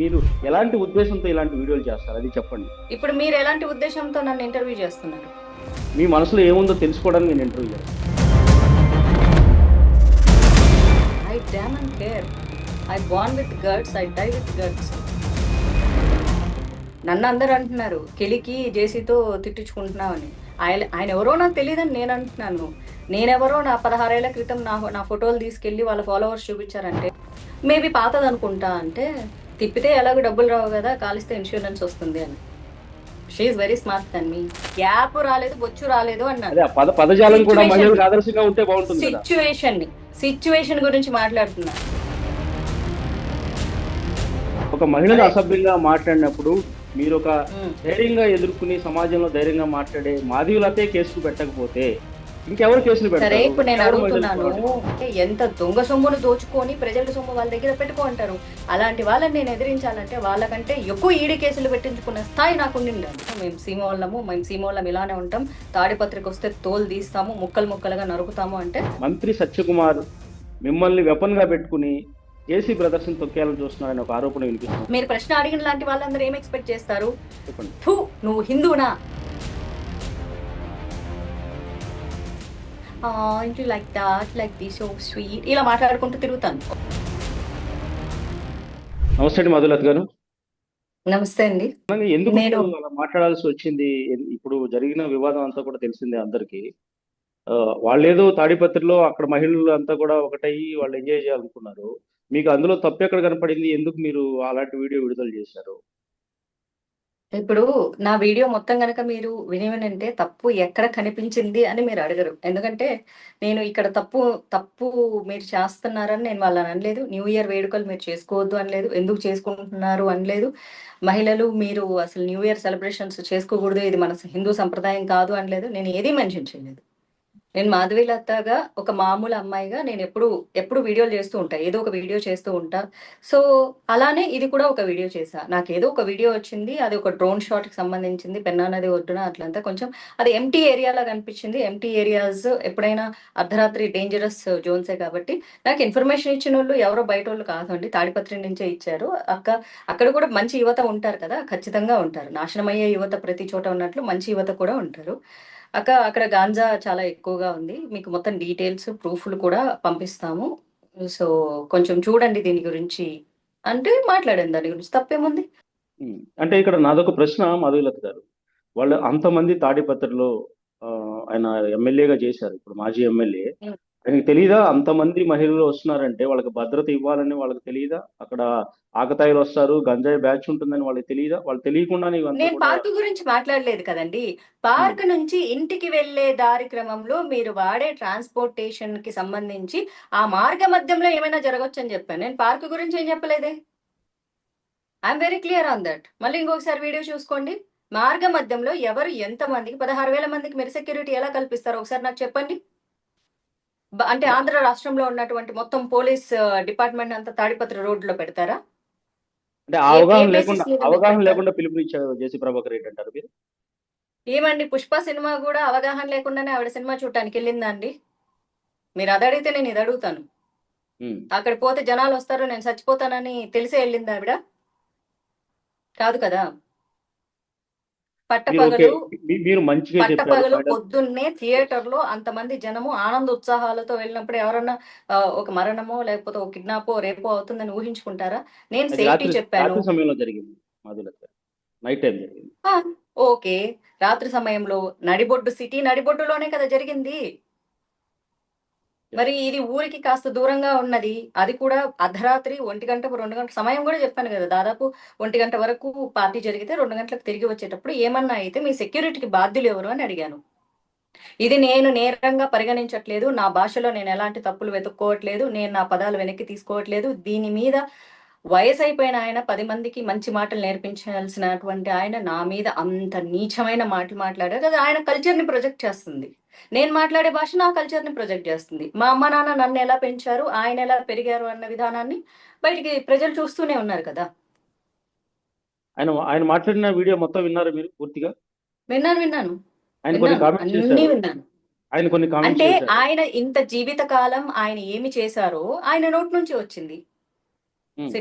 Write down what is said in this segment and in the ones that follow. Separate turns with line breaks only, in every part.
మీరు ఎలాంటి ఉద్దేశంతో ఇలాంటి వీడియోలు చేస్తారు? అది చెప్పండి.
ఇప్పుడు మీరు ఎలాంటి ఉద్దేశంతో నన్ను ఇంటర్వ్యూ చేస్తున్నారు?
మీ మనసులో ఏముందో తెలుసుకోవడానికి నేను ఇంటర్వ్యూ చేస్తాను.
I damn and care I born with guts I die with guts నన్ను అందరు అంటున్నారు కెలికి జేసీతో తిట్టించుకుంటున్నామని ఆయన ఆయన ఎవరో నాకు తెలియదని నేను అంటున్నాను. నేనెవరో నా పదహారేళ్ళ క్రితం నా నా ఫోటోలు తీసుకెళ్ళి వాళ్ళ ఫాలోవర్స్ చూపించారంటే మేబీ పాతది అనుకుంటా అంటే తిప్పితే ఎలాగో డబ్బులు రావు కదా కాలిస్తే ఇన్సూరెన్స్ వస్తుంది అని. షీఈ్ వెరీ స్మార్ట్ మీ గ్యాప్ రాలేదు బొచ్చు రాలేదు అన్నారు
సిచ్యువేషన్ని
సిచ్యువేషన్ గురించి మాట్లాడుతున్నా.
ఒక మహిళను. అసభ్యంగా మాట్లాడినప్పుడు మీరు ఒక. ధైర్యంగా ఎదుర్కొని సమాజంలో ధైర్యంగా మాట్లాడే మాదివులతే కేసులు పెట్టకపోతే ఇంకెవరు కేసులు
సరే ఇప్పుడు నేను అడుగుతున్నాను. ఎంత దొంగ సొమ్మును దోచుకొని ప్రజల సొమ్ము వాళ్ళ దగ్గర పెట్టుకుంటారు అలాంటి వాళ్ళని నేను ఎదిరించాలంటే వాళ్ళకంటే ఎక్కువ ఈడీ కేసులు పెట్టించుకున్న స్థాయి నాకు ఉండిండాలి మేము సీమోళ్ళము మేము సీమోళ్ళం ఇలానే ఉంటాం. తాడిపత్రికి వస్తే తోలు తీస్తాము ముక్కలు ముక్కలుగా నరుకుతాము అంటే
మంత్రి సత్యకుమార్ మిమ్మల్ని వెపన్గా పెట్టుకుని ఏసీ బ్రదర్స్ తొక్కేయాలని చూస్తున్నారని ఒక ఆరోపణ వినిపిస్తుంది.
మీరు ప్రశ్న అడిగిన లాంటి వాళ్ళందరూ ఏం ఎక్స్పెక్ట్ చేస్తారు? నువ్వు హిందువునా? Into like that like the so sweet. ఇలా మాట్లాడుకుంటూ తిరుగుతాను.
నమస్తే అండి మధులత్ గారు.
నమస్తే అండి.
ఎందుకు
నేను-
అలా మాట్లాడాల్సి వచ్చింది? ఇప్పుడు జరిగిన వివాదం అంతా కూడా తెలిసిందే అందరికి. వాళ్ళేదో తాడిపత్రిలో అక్కడ మహిళలు అంతా కూడా ఒకటయ్యి వాళ్ళు ఎంజాయ్ చేయాలనుకున్నారు. మీకు అందులో తప్పు ఎక్కడ కనపడింది? ఎందుకు మీరు అలాంటి వీడియో విడుదల చేశారు?
ఇప్పుడు నా వీడియో మొత్తం కనుక మీరు వినివినంటే తప్పు ఎక్కడ కనిపించింది అని మీరు అడగరు. ఎందుకంటే నేను ఇక్కడ తప్పు తప్పు మీరు చేస్తున్నారని నేను వాళ్ళని అనలేదు. న్యూ ఇయర్ వేడుకలు మీరు చేసుకోవద్దు అనలేదు. ఎందుకు చేసుకుంటున్నారు అనలేదు. మహిళలు మీరు అసలు న్యూ ఇయర్ సెలబ్రేషన్స్ చేసుకోకూడదు. ఇది మన హిందూ సంప్రదాయం కాదు అనలేదు. నేను ఏదీ మెన్షన్ చేయలేదు. నేను మాధవీలతగా ఒక మామూలు అమ్మాయిగా నేను ఎప్పుడు ఎప్పుడు వీడియోలు చేస్తూ ఉంటా ఏదో ఒక వీడియో చేస్తూ ఉంటా. సో అలానే ఇది కూడా ఒక వీడియో చేశా. నాకు ఏదో ఒక వీడియో వచ్చింది అది ఒక డ్రోన్ షాట్కి సంబంధించింది పెన్నా నది ఒడ్డున అట్లంతా కొంచెం అది ఎంటీ ఏరియాలా కనిపించింది ఎంటీ ఏరియాస్ ఎప్పుడైనా అర్ధరాత్రి డేంజరస్ జోన్సే కాబట్టి నాకు ఇన్ఫర్మేషన్ ఇచ్చిన వాళ్ళు ఎవరో బయట వాళ్ళు కాదండి తాడిపత్రి నుంచే ఇచ్చారు. అక్క అక్కడ కూడా మంచి యువత ఉంటారు కదా ఖచ్చితంగా ఉంటారు. నాశనమయ్యే యువత ప్రతి చోట ఉన్నట్లు మంచి యువత కూడా ఉంటారు. అక్క అక్కడ గాంజా చాలా ఎక్కువగా ఉంది. మీకు మొత్తం డీటెయిల్స్ ప్రూఫ్లు కూడా పంపిస్తాము. సో కొంచెం చూడండి దీని గురించి. అంటే మాట్లాడండి దాని గురించి. తప్పేముంది.
అంటే ఇక్కడ నాదొక ప్రశ్న మధులత గారు. వాళ్ళు అంతమంది తాడిపత్రిలో ఆయన ఎమ్మెల్యేగా చేశారు. ఇప్పుడు మాజీ ఎమ్మెల్యే. ఆయనకి తెలియదా అంతమంది మహిళలు వస్తున్నారంటే వాళ్ళకి భద్రత ఇవ్వాలని వాళ్ళకి తెలియదా అక్కడ ఆకతాయిలు వస్తారు గంజాయి బ్యాచ్ ఉంటుందని వాళ్ళకి తెలియదా వాళ్ళు తెలియకుండానే ఇవంతా
నేను పార్క్ గురించి మాట్లాడలేదు కదండి. పార్క్ నుంచి ఇంటికి వెళ్ళే దారి క్రమంలో మీరు వాడే ట్రాన్స్పోర్టేషన్కి సంబంధించి ఆ మార్గ మధ్యంలో ఏమైనా జరగచ్చు అని చెప్పాను. నేను పార్క్ గురించి ఏం చెప్పలేదే? I'm very clear on that మళ్ళీ ఇంకొకసారి వీడియో చూసుకోండి. మార్గ మధ్యంలో ఎవరు ఎంత మందికి పదహారు వేల మందికి మీరు సెక్యూరిటీ ఎలా కల్పిస్తారో ఒకసారి నాకు చెప్పండి. అంటే ఆంధ్ర రాష్ట్రంలో ఉన్నటువంటి మొత్తం పోలీస్ డిపార్ట్మెంట్ అంతా తాడిపత్రి రోడ్లో పెడతారా?
అంటే అవగాహన లేకుండా అవగాహన? లేకుండా పిలుపునిచ్చారు జేసీ ప్రభాకర్ రెడ్డి అంటారు మీరు?
ఏమండి పుష్ప సినిమా కూడా అవగాహన లేకుండానే ఆవిడ సినిమా చూడటానికి వెళ్ళిందా అండి మీరు అది అడిగితే నేను ఇది అడుగుతాను.
ఉమ్.
అక్కడ పోతే జనాలు వస్తారు నేను చచ్చిపోతానని తెలిసే వెళ్ళింది ఆవిడ. కాదు కదా? పట్టపగలు
మీరు మంచిగా
పట్టపగలు. పొద్దున్నే థియేటర్లో అంతమంది జనము ఆనంద ఉత్సాహాలతో వెళ్ళినప్పుడు ఎవరన్నా ఒక మరణమో లేకపోతే ఒక కిడ్నాపో రేపో అవుతుందని ఊహించుకుంటారా? నేను సేఫ్టీ చెప్పాను.
రాత్రి సమయంలో జరిగింది మధులత గారు. నైట్ టైం జరిగింది.
ఆ, ఓకే. రాత్రి సమయంలో నడిబొడ్డు సిటీ నడిబొడ్డులోనే కదా జరిగింది. మరి ఇది ఊరికి కాస్త దూరంగా ఉన్నది. అది కూడా అర్ధరాత్రి ఒంటి గంట రెండు గంటల సమయం కూడా చెప్పాను కదా. దాదాపు ఒంటి గంట వరకు పార్టీ జరిగితే రెండు గంటలకు తిరిగి వచ్చేటప్పుడు ఏమన్నా అయితే మీ సెక్యూరిటీకి బాధ్యులు ఎవరు అని అడిగాను. ఇది నేను నేరంగా పరిగణించట్లేదు. నా భాషలో నేను ఎలాంటి తప్పులు వెతుక్కోవట్లేదు. నేను నా పదాలు వెనక్కి తీసుకోవట్లేదు. దీని మీద వయసు అయిపోయిన ఆయన పది మందికి మంచి మాటలు నేర్పించాల్సినటువంటి ఆయన నా మీద అంత నీచమైన మాటలు మాట్లాడారు. అది ఆయన కల్చర్ని ప్రొజెక్ట్ చేస్తుంది. నేను మాట్లాడే భాష నా కల్చర్ని ప్రొజెక్ట్ చేస్తుంది. మా అమ్మ నాన్న నన్ను ఎలా పెంచారు ఆయన ఎలా పెరిగారు అన్న విధానాన్ని బయటికి ప్రజలు చూస్తూనే ఉన్నారు కదా.
ఆయన ఆయన మాట్లాడిన వీడియో మొత్తం విన్నారా మీరు పూర్తిగా?
విన్నాను విన్నాను.
ఆయన కొన్ని
విన్నాను
కామెంట్స్
అన్నీ
చేశారు.
విన్నాను.
ఆయన కొన్ని కామెంట్స్
అంటే ఆయన ఇంత జీవిత కాలం ఆయన ఏమి చేశారో ఆయన నోటి నుంచి వచ్చింది.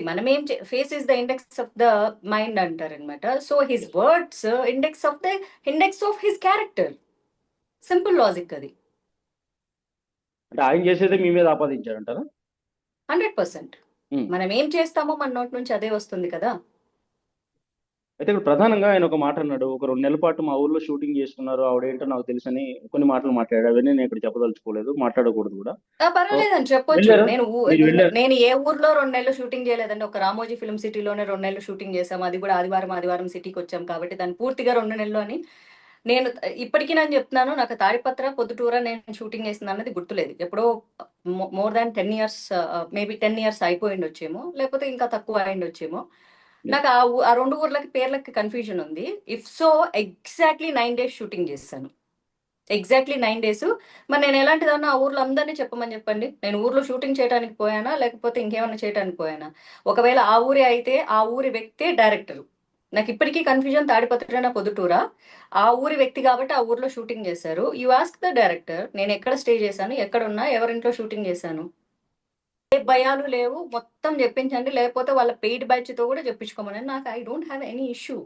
మనం ఏం face is the index of the mind అంటారు అనమాట so his words index of the index of his character simple logic అది.
అంటే ఆయన చేసేది మీ మీద ఆపాదించారంటారా?
Hundred percent.
Hmm.
మనం ఏం చేస్తామో మన నోటి నుంచి అదే వస్తుంది కదా.
అయితే ఇక్కడ ప్రధానంగా ఆయన ఒక మాట అన్నాడు. ఒక రెండు నెలల పాటు మా ఊర్లో షూటింగ్ చేసుకున్నారు ఆవిడేంటో నాకు తెలుసని కొన్ని మాటలు మాట్లాడాడు అవన్నీ నేను ఇక్కడ చెప్పదలుచుకోలేదు. మాట్లాడకూడదు కూడా.
ఆ, పర్వాలేదని చెప్పొచ్చు? నేను? నేను ఏ ఊర్లో రెండు నెలలు షూటింగ్ చేయలేదండి. ఒక రామోజీ ఫిల్మ్ సిటీలోనే రెండు నెలలు షూటింగ్ చేసాం అది కూడా ఆదివారం ఆదివారం సిటీకి వచ్చాం కాబట్టి దాన్ని పూర్తిగా రెండు నెలలు అని నేను ఇప్పటికీ నేను చెప్తున్నాను నాకు తాడిపత్ర పొద్దుటూర నేను షూటింగ్ చేసింది అన్నది గుర్తులేదు. ఎప్పుడో more than ten years maybe ten years అయిపోయింది వచ్చేమో లేకపోతే ఇంకా తక్కువ అయింది వచ్చేమో నాకు ఆ ఆ రెండు ఊర్లకి పేర్లకి కన్ఫ్యూజన్ ఉంది. If so exactly nine days shooting చేస్తాను ఎగ్జాక్ట్లీ నైన్ డేస్ మరి నేను ఎలాంటిదన్నా ఆ ఊర్లో అందరినీ చెప్పమని చెప్పండి. నేను ఊర్లో షూటింగ్ చేయడానికి పోయానా లేకపోతే ఇంకేమైనా చేయడానికి పోయానా? ఒకవేళ ఆ ఊరి అయితే ఆ ఊరి వ్యక్తే డైరెక్టర్ నాకు ఇప్పటికీ కన్ఫ్యూజన్ తాడిపత్రన పొద్దుటూరా ఆ ఊరి వ్యక్తి కాబట్టి ఆ ఊర్లో షూటింగ్ చేశారు. యు ఆస్క్ ద డైరెక్టర్ నేను ఎక్కడ స్టే చేశాను? ఎక్కడ ఉన్నా ఎవరింట్లో షూటింగ్ చేశాను? ఏ భయాలు లేవు. మొత్తం చెప్పించండి. లేకపోతే వాళ్ళ పెయిడ్ బ్యాచ్తో కూడా చెప్పించుకోమని నాకు I don't have any issue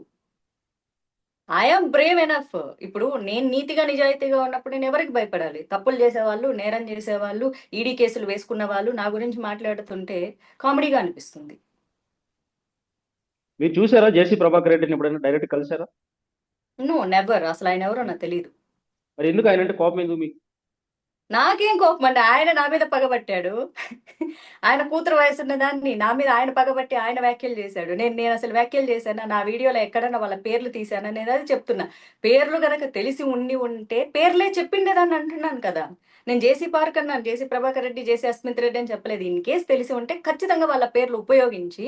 I'm brave enough ఇప్పుడు నేను నీతిగా నిజాయితీగా ఉన్నప్పుడు నేను ఎవరికి భయపడాలి? తప్పులు చేసేవాళ్ళు నేరం చేసేవాళ్ళు ఈడీ కేసులు వేసుకున్న వాళ్ళు నా గురించి మాట్లాడుతుంటే కామెడీగా అనిపిస్తుంది.
మీరు చూసారా జేసీ ప్రభాకర్ రెడ్డిని ఎప్పుడైనా డైరెక్ట్ కలిసారా
నో నెవర్. అసలు ఆయన ఎవరో నాకు తెలియదు
మరి ఎందుకు ఆయన అంటే కోపం ఎందుకు మీకు?
నాకేం కోపం అండి? ఆయన నా మీద పగబట్టాడు ఆయన కూతురు వయసు ఉన్న దాన్ని నా మీద ఆయన పగబట్టి ఆయన వ్యాఖ్యలు చేశాడు. నేను నేను అసలు వ్యాఖ్యలు చేశాను? నా వీడియోలో ఎక్కడన్నా వాళ్ళ పేర్లు తీశాను? నేను అది చెప్తున్నా. పేర్లు గనక తెలిసి ఉండి ఉంటే పేర్లే చెప్పిండేదాన్ని అంటున్నాను కదా. నేను జేసీ పార్క్ అన్నాను జేసీ ప్రభాకర్ రెడ్డి జేసీ అస్మిత్ రెడ్డి అని చెప్పలేదు. ఇన్ కేసు తెలిసి ఉంటే ఖచ్చితంగా వాళ్ళ పేర్లు ఉపయోగించి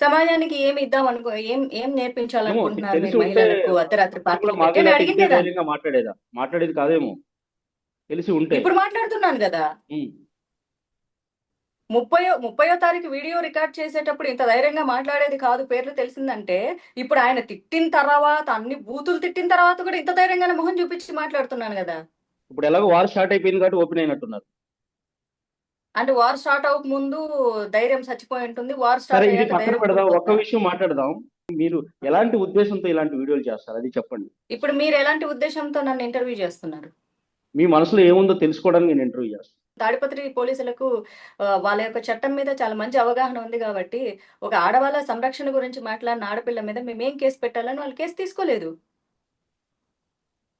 సమాజానికి ఏమి ఇద్దాం అనుకో ఏం ఏం నేర్పించాలనుకుంటున్నారు మీరు మహిళలకు అర్ధరాత్రి పార్టీలు అడిగింది
మాట్లాడేదా? మాట్లాడేది కాదేమో. తెలిసి ఉంటే.
ఇప్పుడు మాట్లాడుతున్నాను కదా. ముప్పయో ముప్పయో తారీఖు వీడియో రికార్డ్ చేసేటప్పుడు ఇంత ధైర్యంగా మాట్లాడేది కాదు పేర్లు తెలిసిందంటే ఇప్పుడు ఆయన తిట్టిన తర్వాత అన్ని బూతులు తిట్టిన తర్వాత కూడా ఇంత ధైర్యంగానే మొహం చూపించి మాట్లాడుతున్నాను కదా.
ఇప్పుడు ఎలాగో వార్ స్టార్ట్ అయిపోయింది కాబట్టి ఓపెన్ అయినట్టున్నారు.
అంటే వార్ స్టార్ట్ అవ్వక ముందు ధైర్యం చచ్చిపోయి ఉంటుంది వార్
సరే
స్టార్ట్
ఇది పక్కన పెడదాం ఒక్క? విషయం మాట్లాడదాం. మీరు ఎలాంటి ఉద్దేశంతో ఇలాంటి వీడియోలు చేస్తారు? అది చెప్పండి.
ఇప్పుడు మీరు ఎలాంటి ఉద్దేశంతో నన్ను ఇంటర్వ్యూ చేస్తున్నారు?
మీ మనసులో ఏముందో తెలుసుకోవడానికి నేను ఇంటర్వ్యూ చేస్తాను.
తాడిపత్రి పోలీసులకు ఆ, వాళ్ళ యొక్క చట్టం మీద చాలా మంచి అవగాహన ఉంది కాబట్టి ఒక ఆడవాళ్ళ సంరక్షణ గురించి మాట్లాడిన ఆడపిల్ల మీద మేమేం కేసు పెట్టాలని వాళ్ళు కేసు తీసుకోలేదు.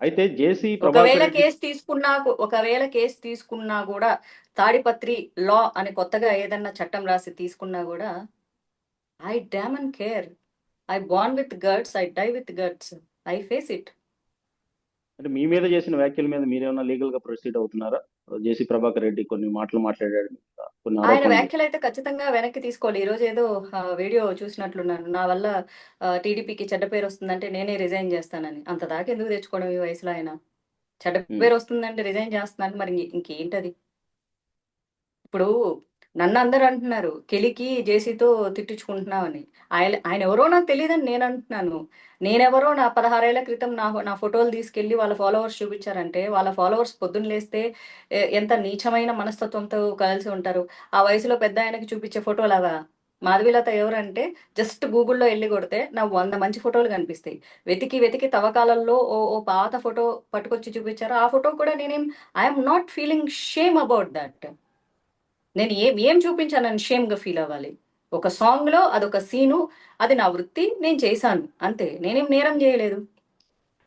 అయితే జేసీ
ఒకవేళ కేసు తీసుకున్నా ఒకవేళ కేసు తీసుకున్నా కూడా తాడిపత్రి లా అని కొత్తగా ఏదన్నా చట్టం రాసి తీసుకున్నా కూడా I damn and care. I born with guts I die with guts. I face it.
అంటే మీ మీద చేసిన వ్యాఖ్యల మీద మీరేమన్నా లీగల్గా ప్రొసీడ్ అవుతున్నారా? జేసీ ప్రభాకర్ రెడ్డి కొన్ని మాటలు మాట్లాడాడు. కొన్ని
ఆయన వ్యాఖ్యలు అయితే ఖచ్చితంగా వెనక్కి తీసుకోవాలి. ఈ రోజు ఏదో వీడియో చూసినట్లున్నాను నా వల్ల టీడీపీకి చెడ్డ పేరు వస్తుందంటే నేనే రిజైన్ చేస్తానని. అంత దాకా ఎందుకు తెచ్చుకోవడం ఈ వయసులో ఆయన? చెడ్డ. పేరు వస్తుందంటే రిజైన్ చేస్తున్నాను. మరి ఇంక- ఇంకేంటది? ఇప్పుడు నన్ను అందరు అంటున్నారు కెలికి జేసీతో తిట్టించుకుంటున్నామని ఆయన ఆయన ఎవరో నాకు తెలియదని నేను అంటున్నాను నేనెవరో నా పదహారేళ్ళ క్రితం నా నా ఫోటోలు తీసుకెళ్ళి వాళ్ళ ఫాలోవర్స్ చూపించారంటే వాళ్ళ ఫాలోవర్స్ పొద్దున్న లేస్తే ఎంత నీచమైన మనస్తత్వంతో కలిసి ఉంటారు. ఆ వయసులో పెద్ద ఆయనకి చూపించే ఫోటోలు అవా మాధవీలత ఎవరంటే జస్ట్ గూగుల్లో వెళ్ళి కొడితే నాకు వంద మంచి ఫోటోలు కనిపిస్తాయి. వెతికి వెతికి తవ్వకాలలో ఓ ఓ పాత ఫోటో పట్టుకొచ్చి చూపించారు. ఆ ఫోటో కూడా నేనేం I'm not feeling shame about that. నేను ఏం ఏం చూపించానని షేమ్గా ఫీల్ అవ్వాలి. ఒక సాంగ్లో అదొక సీను అది నా వృత్తి నేను చేశాను. అంతే. నేనేం నేరం చేయలేదు.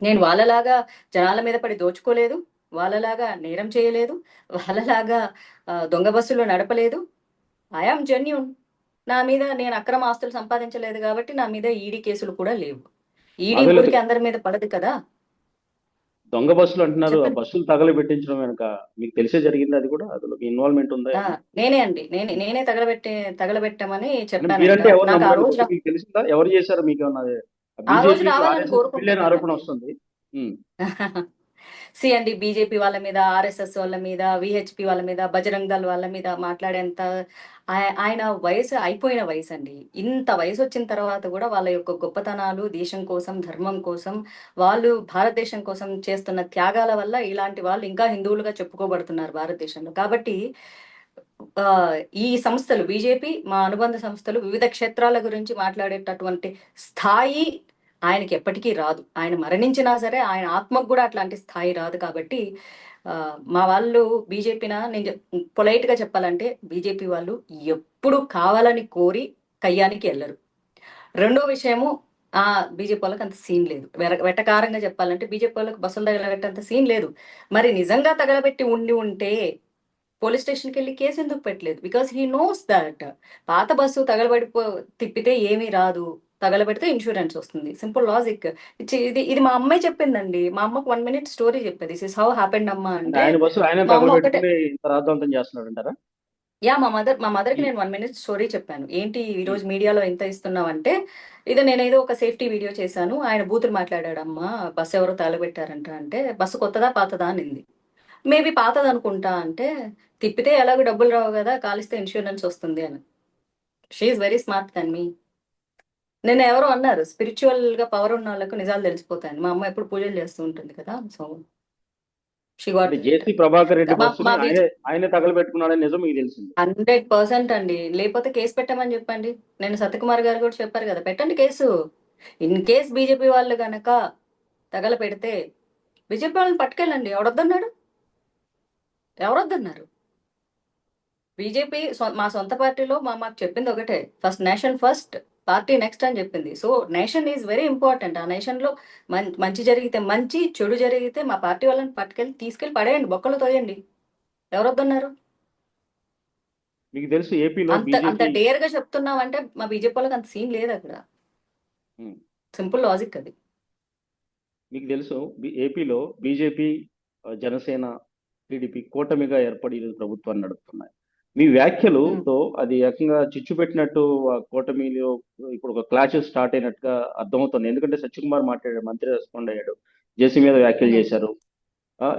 నేను వాళ్ళలాగా జనాల మీద పడి దోచుకోలేదు. వాళ్ళలాగా నేరం చేయలేదు. వాళ్ళలాగా దొంగ బస్సులో నడపలేదు. ఐఆమ్ జెన్యున్ నా మీద నేను అక్రమ ఆస్తులు సంపాదించలేదు కాబట్టి నా మీద ఈడీ కేసులు కూడా లేవు. ఈడీ ఊరికి అందరి మీద పడదు కదా.
దొంగ బస్సులు అంటున్నారు ఆ. బస్సులు తగలు పెట్టించడం వెనక మీకు తెలిసే జరిగింది అది కూడా అందులో ఇన్వాల్వ్మెంట్ ఉందా
నేనే అండి నేనే నేనే తగలబెట్టే తగలబెట్టామని చెప్పాను
మీరంటే ఎవరు
నాకు ఆ
నమ్మరు?
రోజు
మీకు తెలిసిందా ఎవరు చేశారు మీకు ఏమన్నా?
ఆ రోజు రావాలని కోరుకుంటున్నాను
ఆరోపణ. వస్తుంది ఉమ్.
సి అండి బీజేపీ వాళ్ళ మీద ఆర్ఎస్ఎస్ వాళ్ళ మీద విహెచ్పి వాళ్ళ మీద బజరంగ్ దళ్ వాళ్ళ మీద మాట్లాడేంత ఆయన వయసు అయిపోయిన వయసు అండి. ఇంత వయసు వచ్చిన తర్వాత కూడా వాళ్ళ యొక్క గొప్పతనాలు దేశం కోసం ధర్మం కోసం వాళ్ళు భారతదేశం కోసం చేస్తున్న త్యాగాల వల్ల ఇలాంటి వాళ్ళు ఇంకా హిందువులుగా చెప్పుకోబడుతున్నారు భారతదేశంలో. కాబట్టి ఈ సంస్థలు బీజేపీ మా అనుబంధ సంస్థలు వివిధ క్షేత్రాల గురించి మాట్లాడేటటువంటి స్థాయి ఆయనకి ఎప్పటికీ రాదు. ఆయన మరణించినా సరే ఆయన ఆత్మకు కూడా అట్లాంటి స్థాయి రాదు కాబట్టి మా వాళ్ళు బీజేపీన? నేను పొలైట్గా చెప్పాలంటే బీజేపీ వాళ్ళు ఎప్పుడు కావాలని కోరి కయ్యానికి వెళ్ళరు రెండో విషయము ఆ బీజేపీ వాళ్ళకి అంత సీన్ లేదు. వెర- వెటకారంగా చెప్పాలంటే బీజేపీ వాళ్ళకి బస్సులు తగలబెట్టేంత సీన్ లేదు. మరి నిజంగా తగలబెట్టి ఉండి ఉంటే పోలీస్ స్టేషన్కి వెళ్ళి కేసు ఎందుకు పెట్టలేదు? Because he knows that. పాత బస్సు తగలబడిపో తిప్పితే ఏమీ రాదు. తగలబెడితే ఇన్సూరెన్స్ వస్తుంది. సింపుల్ లాజిక్ ఇది ఇది మా అమ్మాయి చెప్పిందండి. మా అమ్మకు వన్ మినిట్ స్టోరీ చెప్పేది. దిస్ ఇస్ హౌ హ్యాపెండ్ అమ్మా
అంటే
యా మా మదర్ మా మదర్కి నేను వన్ మినిట్ స్టోరీ చెప్పాను. ఏంటి ఈ రోజు మీడియాలో ఎంత ఇస్తున్నావు అంటే ఇది నేను ఏదో ఒక సేఫ్టీ వీడియో చేశాను. ఆయన బూతులు మాట్లాడాడు అమ్మా బస్సు ఎవరో తగలబెట్టారంట అంటే బస్సు కొత్తదా పాతదా అనింది. మేబీ పాతది అనుకుంటా అంటే తిప్పితే ఎలాగో డబ్బులు రావు కదా కాలిస్తే ఇన్సూరెన్స్ వస్తుంది అని. She very smart than me నేను ఎవరో అన్నారు. స్పిరిచువల్గా పవర్ ఉన్న వాళ్ళకు నిజాలు తెలిసిపోతాయని. మా అమ్మ ఎప్పుడు పూజలు చేస్తూ ఉంటుంది కదా సో షీ గాట్
అంటే జేసీ ప్రభాకర్ రెడ్డి
మా-
బస్సుని
మా
ఆయనే ఆయనే తగలబెట్టుకున్నాడని నిజం మీకు తెలిసింది?
హండ్రెడ్ పర్సెంట్ అండి. లేకపోతే కేసు పెట్టమని చెప్పండి. నేను సత్యకుమార్ గారు కూడా చెప్పారు కదా పెట్టండి కేసు. ఇన్ కేస్ బీజేపీ వాళ్ళు గనక తగల పెడితే బీజేపీ వాళ్ళని పట్టుకెళ్ళండి. ఎవడొద్దన్నాడు? ఎవరొద్దన్నారు? బీజేపీ మా సొంత పార్టీలో మా మాకు చెప్పింది ఒకటే. First nation first. Party next అని చెప్పింది. So nation is very important. ఆ నేషన్లో మంచి జరిగితే మంచి చెడు జరిగితే మా పార్టీ వాళ్ళని పట్టుకెళ్ళి తీసుకెళ్ళి పడేయండి. బొక్కలు తోయండి. ఎవరొద్దన్నారు?
మీకు తెలుసు ఏపీలో
అంత అంత డేర్గా చెప్తున్నావంటే మా బీజేపీ వాళ్ళకి అంత సీన్ లేదు అక్కడ. సింపుల్ లాజిక్ అది.
మీకు తెలుసు ఏపీలో బీజేపీ జనసేన టీడీపీ కూటమిగా ఏర్పడి ప్రభుత్వాన్ని నడుపుతున్నాయి. మీ వ్యాఖ్యలుతో అది ఏకంగా చిచ్చు పెట్టినట్టు ఆ కూటమిలో ఇప్పుడు ఒక క్లాషెస్ స్టార్ట్ అయినట్టుగా అర్థమవుతుంది. ఎందుకంటే సత్యకుమార్ మాట్లాడాడు మంత్రి రెస్పాండ్ అయ్యాడు జేసీ మీద వ్యాఖ్యలు. చేశారు.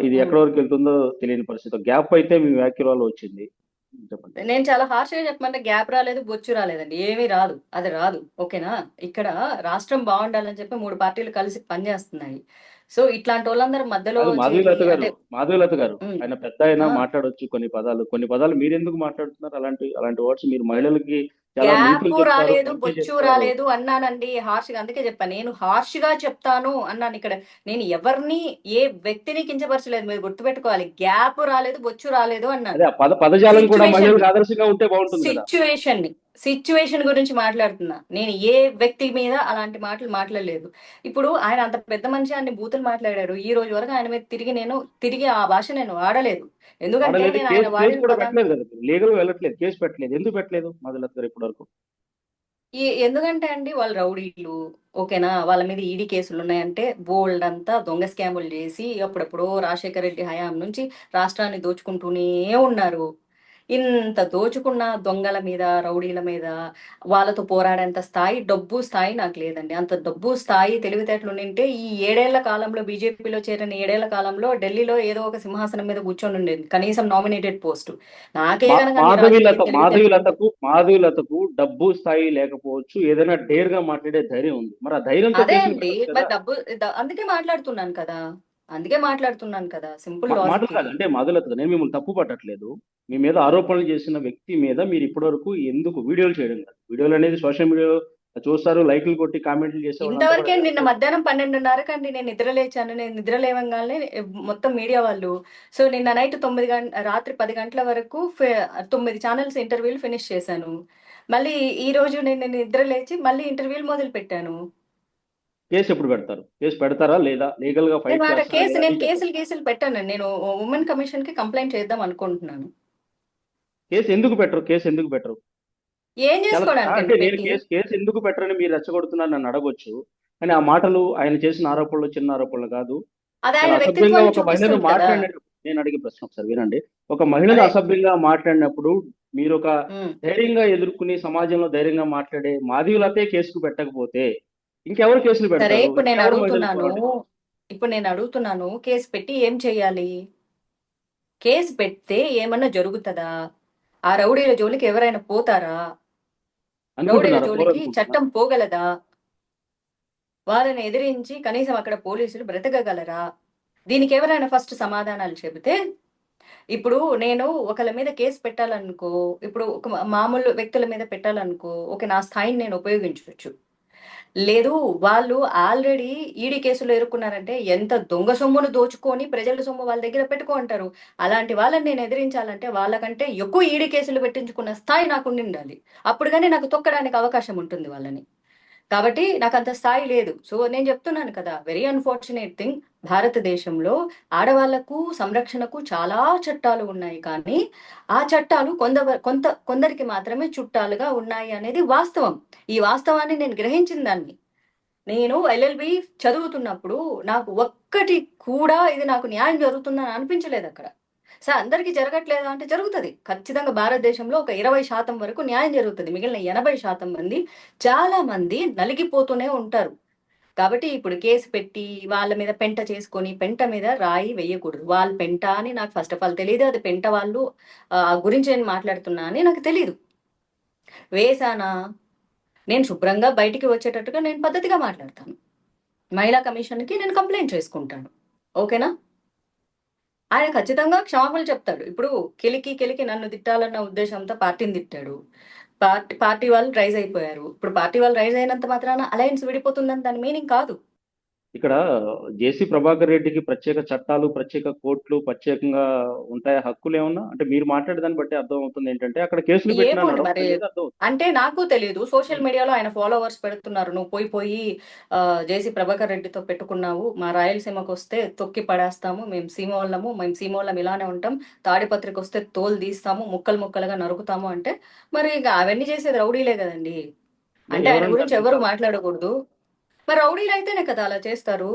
ఇది. ఎక్కడి వరకు వెళ్తుందో తెలియని పరిస్థితి. గ్యాప్ అయితే మీ వ్యాఖ్యల వల్ల వచ్చింది.
నేను చాలా హార్ష్గా చెప్పమంటే గ్యాప్ రాలేదు బొచ్చు రాలేదండి. ఏమీ రాదు. అది రాదు. ఓకేనా? ఇక్కడ రాష్ట్రం బాగుండాలని చెప్పి మూడు పార్టీలు కలిసి పనిచేస్తున్నాయి. సో ఇట్లాంటి వాళ్ళందరూ మధ్యలో
మాధవీలత గారు. మాధవీలత గారు. ఆయన పెద్ద అయినా
ఆ.
మాట్లాడొచ్చు కొన్ని పదాలు. కొన్ని పదాలు మీరు ఎందుకు మాట్లాడుతున్నారు? అలాంటి అలాంటి వర్డ్స్ మీరు మహిళలకి
గ్యాప్ రాలేదు బొచ్చు రాలేదు అన్నానండి హార్ష్గా అందుకే చెప్పాను నేను హార్ష్గా చెప్తాను అన్నాను ఇక్కడ. నేను ఎవరిని ఏ వ్యక్తిని కించపరచలేదు మీరు గుర్తుపెట్టుకోవాలి. గ్యాప్ రాలేదు బొచ్చు రాలేదు అన్నాను.
అదే ఆ పద పదజాలం కూడా
సిచ్యువేషన్
మహిళలకు ఆదర్శంగా ఉంటే బాగుంటుంది కదా.
సిచ్యువేషన్ని. సిచ్యువేషన్ గురించి మాట్లాడుతున్నా. నేను ఏ వ్యక్తి మీద అలాంటి మాటలు మాట్లాడలేదు. ఇప్పుడు ఆయన అంత పెద్ద మనిషి అన్ని బూతులు మాట్లాడారు. ఈ రోజు వరకు ఆయన మీద తిరిగి నేను తిరిగి ఆ భాష నేను వాడలేదు ఎందుకంటే
వాడలేదు
నేను
కేసు
ఆయన
కేసు
వాడిన
కూడా
పదాలు
పెట్టలేదు కదా లీగల్ వెళ్ళట్లేదు. కేసు పెట్టలేదు. ఎందుకు పెట్టలేదు మాధవీలత గారు ఇప్పటి వరకు?
ఈ ఎందుకంటే అండి వాళ్ళు రౌడీలు ఓకేనా? వాళ్ళ మీద ఈడీ కేసులు ఉన్నాయంటే బోల్డ్ అంతా దొంగ స్కాములు చేసి అప్పుడప్పుడు రాజశేఖర రెడ్డి హయాం నుంచి రాష్ట్రాన్ని దోచుకుంటూనే ఉన్నారు. ఇంత దోచుకున్న దొంగల మీద రౌడీల మీద వాళ్ళతో పోరాడేంత స్థాయి డబ్బు స్థాయి నాకు లేదండి. అంత డబ్బు స్థాయి తెలివితేటలు ఉంటే ఈ ఏడేళ్ళ కాలంలో బీజేపీలో చేరిన ఏడేళ్ళ కాలంలో ఢిల్లీలో ఏదో ఒక సింహాసనం మీద కూర్చొని ఉండేది. కనీసం నామినేటెడ్ పోస్ట్ నాకే
మాధవీలతకు మాధవీలతకు డబ్బు స్థాయి లేకపోవచ్చు. ఏదైనా డేర్గా మాట్లాడే ధైర్యం ఉంది. మరి ఆ ధైర్యంతో
అదే అండి. మరి డబ్బు అందుకే మాట్లాడుతున్నాను కదా. అందుకే మాట్లాడుతున్నాను కదా సింపుల్
మాటలు కాదు అంటే గారు, నేను మిమ్మల్ని తప్పు పట్టట్లేదు. మీ మీద ఆరోపణలు చేసిన వ్యక్తి మీద మీరు ఇప్పటివరకు ఎందుకు వీడియోలు చేయడం కాదు. వీడియోలు అనేది సోషల్ మీడియాలో చూస్తారు లైక్లు కొట్టి కామెంట్లు చేసే వాళ్ళంతా కూడా
ఇంతవరకే నిన్న మధ్యాహ్నం పన్నెండున్నరకు అండి నేను నిద్ర లేచాను నేను నిద్ర లేవగానే మొత్తం మీడియా వాళ్ళు. సో నిన్న నైట్ తొమ్మిది గంట రాత్రి పది గంటల వరకు తొమ్మిది ఛానల్స్ ఇంటర్వ్యూలు ఫినిష్ చేశాను. మళ్ళీ ఈ రోజు నేను నిద్ర లేచి మళ్ళీ ఇంటర్వ్యూలు మొదలు పెట్టాను
కేసు ఎప్పుడు పెడతారు? కేసు పెడతారా లేదా? లీగల్గా ఫైట్
కేసు నేను కేసులు కేసులు పెట్టాను నేను ఉమెన్ కమిషన్కి కంప్లైంట్ చేద్దాం అనుకుంటున్నాను.
కేసు ఎందుకు పెట్టరు? కేసు ఎందుకు పెట్టరు?
ఏం చేసుకోవడానికి
నేను కేసు కేసు ఎందుకు పెట్టరని మీరు రెచ్చగొడుతున్నారు నన్ను అడగొచ్చు. కానీ ఆ మాటలు ఆయన చేసిన ఆరోపణలు చిన్న ఆరోపణలు కాదు. ఒక మహిళను మాట్లాడినప్పుడు నేను అడిగే ప్రశ్న ఒకసారి వినండి. ఒక మహిళను అసభ్యంగా మాట్లాడినప్పుడు మీరు ఒక. ధైర్యంగా ఎదుర్కొని సమాజంలో ధైర్యంగా మాట్లాడే మాధవీలతే కేసుకు పెట్టకపోతే ఇంకెవరు కేసులు
సరే
పెడతారు
ఇప్పుడు నేను
ఇంకెవరు
అడుగుతున్నాను. ఇప్పుడు నేను అడుగుతున్నాను కేసు పెట్టి ఏం చేయాలి? కేసు పెడితే ఏమన్నా జరుగుతుందా? ఆ రౌడీల జోలికి ఎవరైనా పోతారా? రౌడీల
అనుకుంటున్నారా?
జోలికి చట్టం పోగలదా? వాళ్ళని ఎదిరించి కనీసం అక్కడ పోలీసులు బ్రతకగలరా? దీనికి ఎవరైనా ఫస్ట్ సమాధానాలు చెబితే ఇప్పుడు నేను ఒకళ్ళ మీద కేసు పెట్టాలనుకో ఇప్పుడు ఒక మామూలు వ్యక్తుల మీద పెట్టాలనుకో ఓకే నా స్థాయిని నేను ఉపయోగించవచ్చు. లేదు వాళ్ళు ఆల్రెడీ ఈడీ కేసులో ఎరుక్కున్నారంటే ఎంత దొంగ సొమ్మును దోచుకొని ప్రజల సొమ్ము వాళ్ళ దగ్గర పెట్టుకో అంటారు. అలాంటి వాళ్ళని నేను ఎదిరించాలంటే వాళ్ళకంటే ఎక్కువ ఈడీ కేసులు పెట్టించుకున్న స్థాయి నాకు ఉండి ఉండాలి అప్పుడు కానీ నాకు తొక్కడానికి అవకాశం ఉంటుంది వాళ్ళని. కాబట్టి నాకు అంత స్థాయి లేదు. సో నేను చెప్తున్నాను కదా వెరీ అన్ఫార్చునేట్ థింగ్ భారతదేశంలో ఆడవాళ్ళకు సంరక్షణకు చాలా చట్టాలు ఉన్నాయి. కానీ ఆ చట్టాలు కొంద కొంత కొందరికి మాత్రమే చుట్టాలుగా ఉన్నాయి అనేది వాస్తవం. ఈ వాస్తవాన్ని నేను గ్రహించిన దాన్ని. నేను ఎల్ఎల్బి చదువుతున్నప్పుడు నాకు ఒక్కటి కూడా ఇది నాకు న్యాయం జరుగుతుందని అనిపించలేదు అక్కడ. సార్ అందరికీ జరగట్లేదా అంటే జరుగుతుంది. ఖచ్చితంగా భారతదేశంలో ఒక ఇరవై శాతం వరకు న్యాయం జరుగుతుంది. మిగిలిన ఎనభై శాతం మంది చాలా మంది నలిగిపోతూనే ఉంటారు. కాబట్టి ఇప్పుడు కేసు పెట్టి వాళ్ళ మీద పెంట చేసుకొని పెంట మీద రాయి వేయకూడదు. వాళ్ళ పెంట అని నాకు ఫస్ట్ ఆఫ్ ఆల్ తెలియదు అది పెంట వాళ్ళు ఆ గురించి నేను మాట్లాడుతున్నా అని నాకు తెలియదు వేసానా నేను శుభ్రంగా బయటికి వచ్చేటట్టుగా నేను పద్ధతిగా మాట్లాడతాను. మహిళా కమిషన్కి నేను కంప్లైంట్ చేసుకుంటాను. ఓకేనా? ఆయన ఖచ్చితంగా క్షమాపణలు చెప్తాడు. ఇప్పుడు కెలికి కెలికి నన్ను తిట్టాలన్న ఉద్దేశంతో పార్టీని తిట్టాడు. పార్టీ పార్టీ వాళ్ళు రైజ్ అయిపోయారు. ఇప్పుడు పార్టీ వాళ్ళు రైజ్ అయినంత మాత్రాన అలయన్స్ విడిపోతుందని దాని మీనింగ్ కాదు.
ఇక్కడ జేసీ ప్రభాకర్ రెడ్డికి ప్రత్యేక చట్టాలు ప్రత్యేక కోర్టులు ప్రత్యేకంగా ఉంటాయా హక్కులు ఏమన్నా? అంటే మీరు మాట్లాడే దాన్ని బట్టి అర్థం అవుతుంది ఏంటంటే అక్కడ కేసులు.
అంటే నాకు తెలియదు సోషల్ మీడియాలో ఆయన ఫాలోవర్స్ పెడుతున్నారు. నువ్వు పోయి పోయి జేసీ ప్రభాకర్ రెడ్డితో పెట్టుకున్నావు. మా రాయలసీమకు వస్తే తొక్కి పడేస్తాము. మేము సీమ వాళ్ళము మేము సీమ వాళ్ళం ఇలానే ఉంటాం. తాడిపత్రికి వస్తే తోలు తీస్తాము. ముక్కలు ముక్కలుగా నరుకుతాము అంటే మరి ఇక అవన్నీ చేసేది రౌడీలే కదండి. అంటే ఆయన? గురించి ఎవరు మాట్లాడకూడదు. మరి రౌడీలు అయితేనే కదా అలా చేస్తారు?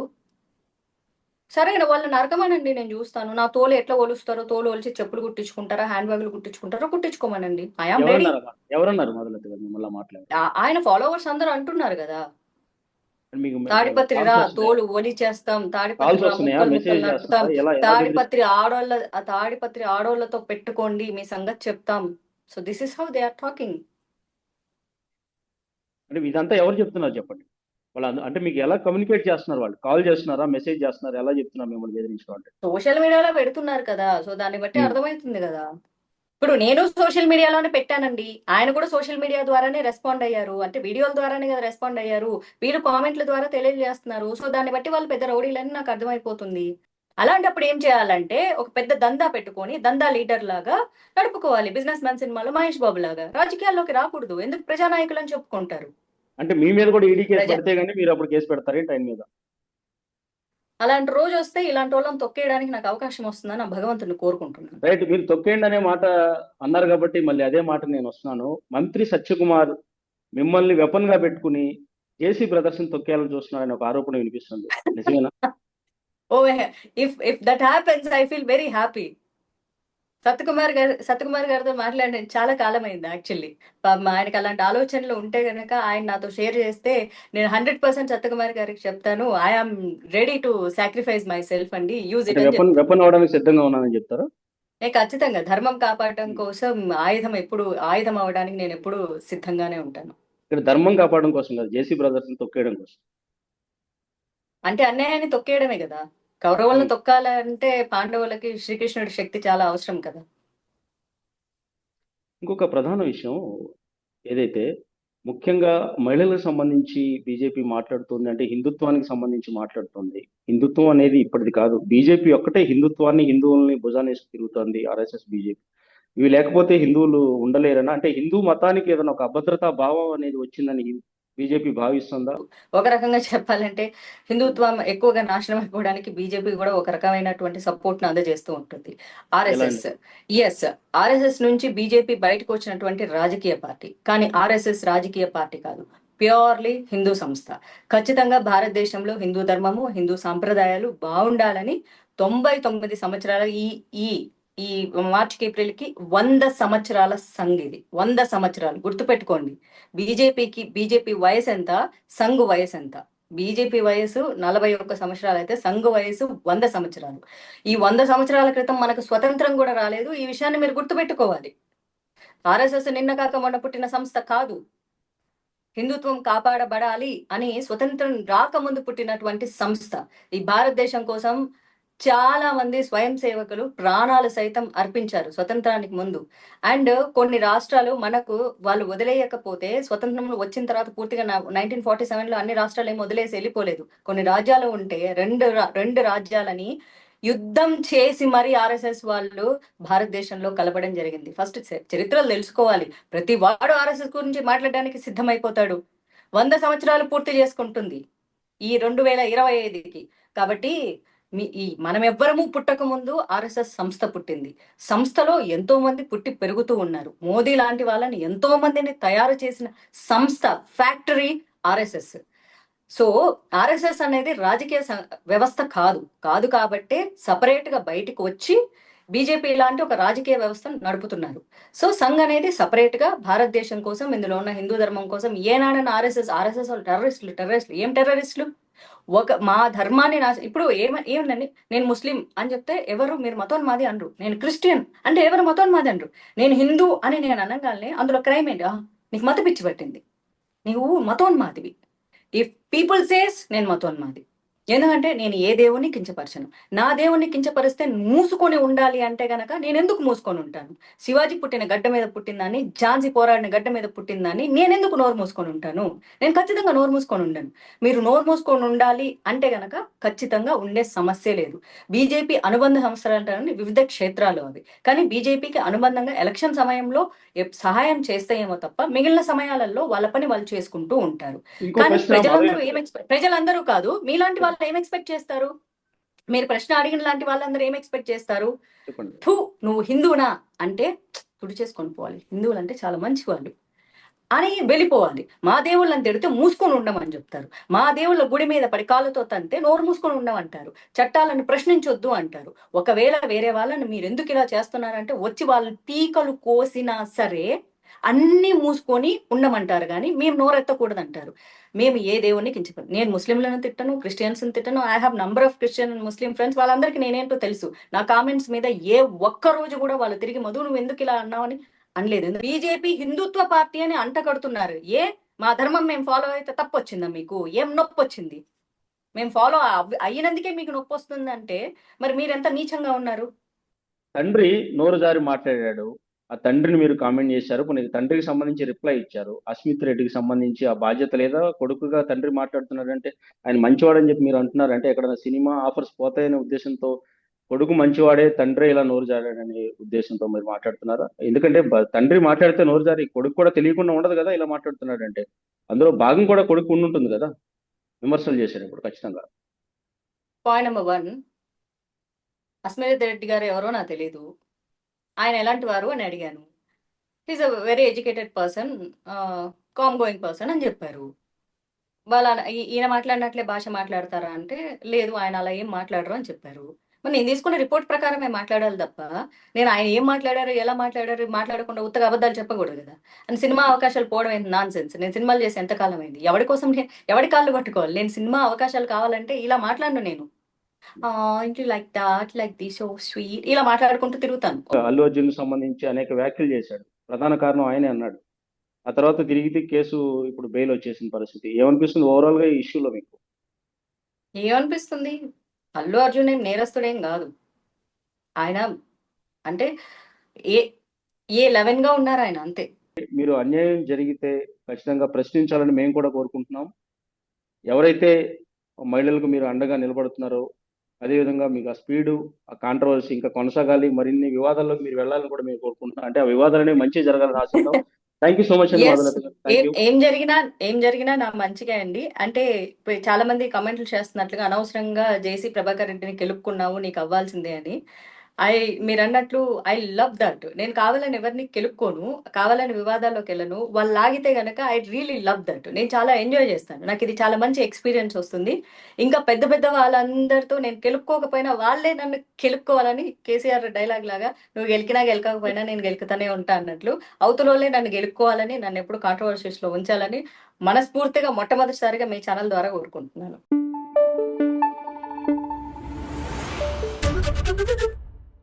సరే వాళ్ళని నరకమనండి నేను చూస్తాను. నా తోలు ఎట్లా ఒలుస్తారో తోలు ఒలిచి చెప్పులు కుట్టించుకుంటారా హ్యాండ్ బ్యాగులు కుట్టించుకుంటారో కుట్టించుకోమనండి.
ఎవరన్నారు
ఆయన ఫాలోవర్స్ అందరూ అంటున్నారు కదా. తాడిపత్రి రా? తోలు ఒలి చేస్తాం తాడిపత్రి ఆడోళ్ళ తాడిపత్రి ఆడోళ్ళతో పెట్టుకోండి మీ సంగతి చెప్తాం. So this is how they are talking
అంటే ఇదంతా ఎవరు చెప్తున్నారు చెప్పండి? వాళ్ళు అంటే మీకు ఎలా కమ్యూనికేట్ చేస్తున్నారు వాళ్ళు? కాల్ చేస్తున్నారా? మెసేజ్ చేస్తున్నారా? ఎలా చెప్తున్నారు మిమ్మల్ని బెదిరించడం అంటే
సోషల్ మీడియాలో పెడుతున్నారు కదా. సో దాన్ని బట్టి
Hmm.
అర్థమవుతుంది కదా. ఇప్పుడు నేను సోషల్ మీడియాలోనే పెట్టానండి. ఆయన కూడా సోషల్ మీడియా ద్వారానే రెస్పాండ్ అయ్యారు. అంటే వీడియోల ద్వారానే కదా రెస్పాండ్ అయ్యారు. వీళ్ళు కామెంట్ల ద్వారా తెలియజేస్తున్నారు. సో దాన్ని బట్టి వాళ్ళు పెద్ద రౌడీలని నాకు అర్థమైపోతుంది. అలాంటప్పుడు ఏం చేయాలంటే ఒక పెద్ద దందా పెట్టుకొని దందా లీడర్ లాగా నడుపుకోవాలి. బిజినెస్ మ్యాన్ సినిమాలో మహేష్ బాబు లాగా. రాజకీయాల్లోకి రాకూడదు. ఎందుకు ప్రజానాయకులు అని చెప్పుకుంటారు?
అంటే మీ మీద కూడా ఈడీ కేసు పెడితే కానీ మీరు అప్పుడు కేసు పెడతారేంటి ఆయన మీద.
అలాంటి రోజు వస్తే ఇలాంటి వాళ్ళని తొక్కేయడానికి నాకు అవకాశం వస్తుందని భగవంతుని కోరుకుంటున్నాను.
రైట్ మీరు తొక్కేయండి అనే మాట అన్నారు కాబట్టి మళ్ళీ అదే మాట నేను వస్తున్నాను. మంత్రి సత్యకుమార్ మిమ్మల్ని వెపన్గా పెట్టుకుని జేసీ ప్రదర్శన తొక్కేయాలని చూస్తున్నారని ఒక ఆరోపణ వినిపిస్తుంది. నిజమేనా?
ఓ if if that happens I feel very happy Satyakumar garu Satyakumar గారితో మాట్లాడిన చాలా కాలం అయింది యాక్చువల్లీ ఆయనకి అలాంటి ఆలోచనలు ఉంటే గనక ఆయన నాతో షేర్ చేస్తే నేను హండ్రెడ్ పర్సెంట్ సత్యకుమార్ గారికి చెప్తాను. I am ready to sacrifice myself అండి. యూజ్ ఇట్
వెపన్ అవడానికి సిద్ధంగా ఉన్నానని చెప్తారా?
నేను ఖచ్చితంగా. ధర్మం కాపాడటం కోసం ఆయుధం ఎప్పుడు ఆయుధం అవడానికి నేను ఎప్పుడు సిద్ధంగానే ఉంటాను.
ఇక్కడ ధర్మం కాపాడడం కోసం కాదు జేసీ ప్రదర్శన తొక్కేయడం కోసం.
అంటే అన్యాయాన్ని తొక్కేయడమే కదా. కౌరవులను. తొక్కాలంటే పాండవులకి శ్రీకృష్ణుడి శక్తి చాలా అవసరం కదా.
ఇంకొక ప్రధాన విషయం ఏదైతే ముఖ్యంగా మహిళలకు సంబంధించి బీజేపీ మాట్లాడుతుంది అంటే హిందుత్వానికి సంబంధించి మాట్లాడుతుంది. హిందుత్వం అనేది ఇప్పటిది కాదు. బీజేపీ ఒక్కటే హిందుత్వాన్ని హిందువుల్ని భుజానేసి తిరుగుతుంది ఆర్ఎస్ఎస్ బీజేపీ. ఇవి లేకపోతే హిందువులు ఉండలేరనా అంటే హిందూ మతానికి ఏదైనా ఒక అభద్రతా భావం అనేది వచ్చిందని బీజేపీ భావిస్తుందా?
ఒక రకంగా చెప్పాలంటే హిందుత్వం ఎక్కువగా నాశనం అయిపోవడానికి బీజేపీ కూడా ఒక రకమైనటువంటి సపోర్ట్ను అందజేస్తూ ఉంటుంది. ఆర్ఎస్ఎస్ ఎస్ ఆర్ఎస్ఎస్ నుంచి బీజేపీ బయటకు వచ్చినటువంటి రాజకీయ పార్టీ. కానీ ఆర్ఎస్ఎస్ రాజకీయ పార్టీ కాదు. ప్యూర్లీ హిందూ సంస్థ. ఖచ్చితంగా భారతదేశంలో హిందూ ధర్మము హిందూ సాంప్రదాయాలు బాగుండాలని తొంభై తొమ్మిది సంవత్సరాల ఈ ఈ ఈ మార్చికి ఏప్రిల్కి వంద సంవత్సరాల సంఘ్ ఇది. వంద సంవత్సరాలు. గుర్తుపెట్టుకోండి. బీజేపీకి బీజేపీ వయసు ఎంత? సంఘ్ వయసు ఎంత? బీజేపీ వయసు నలభై ఒక్క సంవత్సరాలు అయితే సంఘ్ వయసు వంద సంవత్సరాలు. ఈ వంద సంవత్సరాల క్రితం మనకు స్వతంత్రం కూడా రాలేదు. ఈ విషయాన్ని మీరు గుర్తుపెట్టుకోవాలి. ఆర్ఎస్ఎస్ నిన్న కాక మొన్న పుట్టిన సంస్థ కాదు. హిందుత్వం కాపాడబడాలి అని స్వతంత్రం రాకముందు పుట్టినటువంటి సంస్థ. ఈ భారతదేశం కోసం చాలా మంది స్వయం సేవకులు ప్రాణాలు సైతం అర్పించారు స్వతంత్రానికి ముందు. అండ్ కొన్ని రాష్ట్రాలు మనకు వాళ్ళు వదిలేయకపోతే స్వతంత్రం వచ్చిన తర్వాత పూర్తిగా నైన్టీన్ ఫార్టీ సెవెన్లో అన్ని రాష్ట్రాలు ఏమి వదిలేసి వెళ్ళిపోలేదు. కొన్ని రాజ్యాలు ఉంటే రెండు రా- రెండు రాజ్యాలని యుద్ధం చేసి మరి ఆర్ఎస్ఎస్ వాళ్ళు భారతదేశంలో కలపడం జరిగింది. ఫస్ట్ చరిత్రలు తెలుసుకోవాలి. ప్రతి వాడు ఆర్ఎస్ఎస్ గురించి మాట్లాడడానికి సిద్ధమైపోతాడు. వంద సంవత్సరాలు పూర్తి చేసుకుంటుంది. ఈ రెండు వేల ఇరవై ఐదుకి. కాబట్టి మీ ఈ మనమెవ్వరము పుట్టక ముందు ఆర్ఎస్ఎస్ సంస్థ పుట్టింది. సంస్థలో ఎంతో మంది పుట్టి పెరుగుతూ ఉన్నారు. మోదీ లాంటి వాళ్ళని ఎంతో మందిని తయారు చేసిన సంస్థ ఫ్యాక్టరీ ఆర్ఎస్ఎస్. సో ఆర్ఎస్ఎస్ అనేది రాజకీయ వ్యవస్థ కాదు. కాదు కాబట్టే సపరేట్గా బయటకు వచ్చి బీజేపీ లాంటి ఒక రాజకీయ వ్యవస్థను నడుపుతున్నారు. సో సంఘ్ అనేది సపరేట్గా భారతదేశం కోసం ఇందులో ఉన్న హిందూ ధర్మం కోసం ఏనాడని ఆర్ఎస్ఎస్ ఆర్ఎస్ఎస్ వాళ్ళు టెర్రరిస్టులు టెర్రరిస్టులు. ఏం టెర్రరిస్టులు? ఒక మా ధర్మాన్ని నా ఇప్పుడు ఏమ ఏమండి? నేను ముస్లిం అని చెప్తే ఎవరు? మీరు మతోన్మాది అనరు. నేను క్రిస్టియన్ అంటే ఎవరు మతోన్మాది అనరు? నేను హిందూ అని నేను అనగానే అందులో క్రైమ్ ఏంటి? నీకు మత పిచ్చి పట్టింది. నీవు మతోన్మాదివి. ఇఫ్ పీపుల్ సేస్ నేను మతోన్మాది. ఎందుకంటే నేను ఏ దేవుణ్ణి కించపరచను? నా దేవుణ్ణి కించపరిస్తే మూసుకొని ఉండాలి అంటే గనక నేను ఎందుకు మూసుకొని ఉంటాను? శివాజీ పుట్టిన గడ్డ మీద పుట్టిందని ఝాన్సీ పోరాడిన గడ్డ మీద పుట్టిందని నేను ఎందుకు నోరు మూసుకొని ఉంటాను? నేను ఖచ్చితంగా నోరు మూసుకొని ఉండను. మీరు నోరు మూసుకొని ఉండాలి అంటే గనక ఖచ్చితంగా ఉండే సమస్య లేదు. బీజేపీ అనుబంధ సంస్థలు వివిధ క్షేత్రాలు అవి. కానీ బీజేపీకి అనుబంధంగా ఎలక్షన్ సమయంలో సహాయం చేస్తాయేమో తప్ప మిగిలిన సమయాలలో వాళ్ళ పని వాళ్ళు చేసుకుంటూ ఉంటారు. కానీ ప్రజలందరూ ఏం ప్రజలందరూ కాదు. మీలాంటి వాళ్ళు ఏం ఎక్స్పెక్ట్ చేస్తారు? మీరు ప్రశ్న అడిగిన లాంటి వాళ్ళందరూ ఏం ఎక్స్పెక్ట్ చేస్తారు? థూ నువ్వు హిందువునా? అంటే తుడి చేసుకొని పోవాలి. హిందువులు అంటే చాలా మంచి వాళ్ళు అని వెళ్ళిపోవాలి. మా దేవుళ్ళని తిడితే మూసుకొని ఉండమని చెప్తారు. మా దేవుళ్ళ గుడి మీద పడి కాళ్ళతో తంతే నోరు మూసుకొని ఉండమంటారు. చట్టాలను ప్రశ్నించొద్దు అంటారు. ఒకవేళ వేరే వాళ్ళని మీరు ఎందుకు ఇలా చేస్తున్నారంటే వచ్చి వాళ్ళ పీకలు కోసినా సరే అన్ని మూసుకొని ఉండమంటారు కానీ మేము నోరెత్తకూడదు అంటారు మేము ఏ దేవుణ్ణి కించపరు నేను ముస్లింలను తిట్టను Christians తిట్టను I have number of Christian and Muslim friends వాళ్ళందరికీ నేనేంటో తెలుసు. నా కామెంట్స్ మీద ఏ ఒక్క రోజు కూడా వాళ్ళు తిరిగి మధు నువ్వు ఎందుకు ఇలా అన్నావని అనలేదు. బీజేపీ హిందుత్వ పార్టీ అని అంటగడుతున్నారు. ఏ? మా ధర్మం మేము ఫాలో అయితే తప్పు వచ్చిందా మీకు? ఏం నొప్పి వచ్చింది మేము ఫాలో అయినందుకే మీకు నొప్పి వస్తుందంటే మరి మీరెంత నీచంగా ఉన్నారు?
తండ్రి నోరు జారి మాట్లాడాడు. ఆ తండ్రిని మీరు కామెంట్ చేశారు కొన్ని తండ్రికి సంబంధించి రిప్లై ఇచ్చారు. అస్మిత్ రెడ్డికి సంబంధించి ఆ బాధ్యత లేదా కొడుకుగా తండ్రి మాట్లాడుతున్నారంటే ఆయన మంచివాడని చెప్పి మీరు అంటున్నారు. అంటే ఎక్కడైనా సినిమా ఆఫర్స్ పోతాయనే ఉద్దేశంతో కొడుకు మంచివాడే తండ్రి ఇలా నోరు జారాడనే ఉద్దేశంతో మీరు మాట్లాడుతున్నారా? ఎందుకంటే తండ్రి మాట్లాడితే నోరు జారి కొడుకు కూడా తెలియకుండా ఉండదు కదా ఇలా మాట్లాడుతున్నాడంటే. అందులో భాగం కూడా కొడుకు ఉండుంటుంది కదా? విమర్శలు చేశాడు ఇప్పుడు ఖచ్చితంగా.
Point number one Asmith Reddy garu ఎవరో నాకు తెలియదు ఆయన ఎలాంటి వారు అని అడిగాను. Is a very educated person calm going person అని చెప్పారు. వాళ్ళ ఈయన మాట్లాడినట్లే భాష మాట్లాడతారా అంటే లేదు ఆయన అలా ఏం మాట్లాడరు అని చెప్పారు. మరి నేను తీసుకున్న రిపోర్ట్ ప్రకారమే మాట్లాడాలి తప్ప నేను ఆయన ఏం మాట్లాడారు ఎలా మాట్లాడారు మాట్లాడకుండా ఉత్తగా అబద్ధాలు చెప్పకూడదు కదా. అని సినిమా అవకాశాలు పోవడం ఏంటి? నాన్ సెన్స్ నేను సినిమాలు చేసి ఎంతకాలం అయింది? ఎవరి కోసం ఎవడి కాళ్ళు పట్టుకోవాలి? నేను సినిమా అవకాశాలు కావాలంటే ఇలా మాట్లాడను నేను. ఇంటి like that like the so sweet ఇలా మాట్లాడుకుంటూ తిరుగుతాను.
అల్లు అర్జున్ సంబంధించి అనేక వ్యాఖ్యలు చేశాడు. ప్రధాన కారణం ఆయనే అన్నాడు. ఆ తర్వాత తిరిగి కేసు ఇప్పుడు బెయిల్ వచ్చేసిన పరిస్థితి. ఏమనిపిస్తుంది ఓవరాల్గా ఈ ఇష్యూలో మీకు?
ఏమనిపిస్తుంది? అల్లు అర్జున్ ఏం నేరస్తుడేం కాదు. ఆయన అంటే ఏ ఏ లెవెన్గా ఉన్నారు ఆయన అంతే.
మీరు అన్యాయం జరిగితే ఖచ్చితంగా ప్రశ్నించాలని మేము కూడా కోరుకుంటున్నాం. ఎవరైతే మహిళలకు మీరు అండగా నిలబడుతున్నారో అదేవిధంగా మీకు ఆ స్పీడు ఆ కాంట్రవర్సీ ఇంకా కొనసాగాలి. మరిన్ని వివాదాల్లోకి మీరు వెళ్ళాలని కూడా మేము కోరుకుంటున్నాం. అంటే ఆ వివాదాలు అనేవి మంచి జరగాలని ఆశిద్దాం థ్యాంక్ యూ సో మచ్
ఏం జరిగినా ఏం జరిగినా నా మంచిగా అండి. అంటే చాలా మంది కమెంట్లు చేస్తున్నట్లుగా అనవసరంగా జేసీ ప్రభాకర్ రెడ్డిని కెలుపుకున్నావు నీకు అవ్వాల్సిందే అని. ఐ మీరు అన్నట్లు ఐ లవ్ దట్. నేను కావాలని ఎవరిని కెలుక్కోను కావాలని వివాదాల్లోకి వెళ్ళను వాళ్ళు లాగితే గనక ఐ రియలీ లవ్ దట్. నేను చాలా ఎంజాయ్ చేస్తాను. నాకు ఇది చాలా మంచి ఎక్స్పీరియన్స్ వస్తుంది. ఇంకా పెద్ద పెద్ద వాళ్ళందరితో నేను గెలుపుకోకపోయినా వాళ్ళే నన్ను గెలుపుకోవాలని కేసీఆర్ డైలాగ్ లాగా నువ్వు గెలికినా గెలకపోయినా నేను గెలుకుతానే ఉంటా అన్నట్లు అవతలలోనే నన్ను గెలుపుకోవాలని నన్ను ఎప్పుడు కాంట్రవర్సీస్లో ఉంచాలని మనస్ఫూర్తిగా మొట్టమొదటిసారిగా మీ ఛానల్ ద్వారా కోరుకుంటున్నాను.